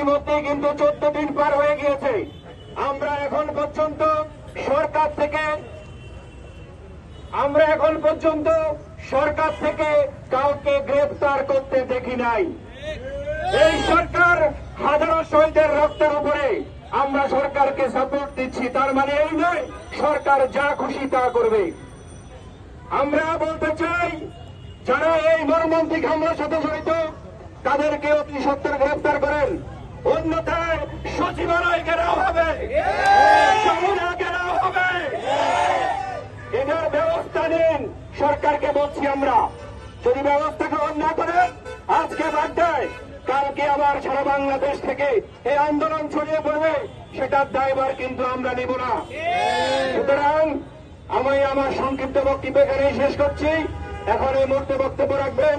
ইতিমধ্যে কিন্তু চোদ্দ দিন পার হয়ে গিয়েছে। আমরা এখন পর্যন্ত সরকার থেকে আমরা এখন পর্যন্ত সরকার থেকে কাউকে গ্রেফতার করতে দেখি নাই। এই সরকার হাজারো শহীদের রক্তের উপরে আমরা সরকারকে সাপোর্ট দিচ্ছি। তার মানে এই নয়, সরকার যা খুশি তা করবে। আমরা বলতে চাই, যারা এই মর্মান্তিক হামলার সাথে জড়িত, তাদেরকে অতি সত্তর গ্রেফতার করেন। অন্যথায় সচিবালয় ঘেরাও হবে। যমুনা ঘেরাও হবে। এটার ব্যবস্থা নিন। সরকারকে বলছি আমরা, যদি ব্যবস্থা গ্রহণ না করেন আজকে বাদ দেয়, কালকে আবার সারা বাংলাদেশ থেকে এই আন্দোলন ছড়িয়ে পড়বে, সেটার দায়ভার কিন্তু আমরা নিব না। সুতরাং আমি আমার সংক্ষিপ্ত বক্তব্য এখানেই শেষ করছি। এখন এই মুহূর্তে বক্তব্য রাখবেন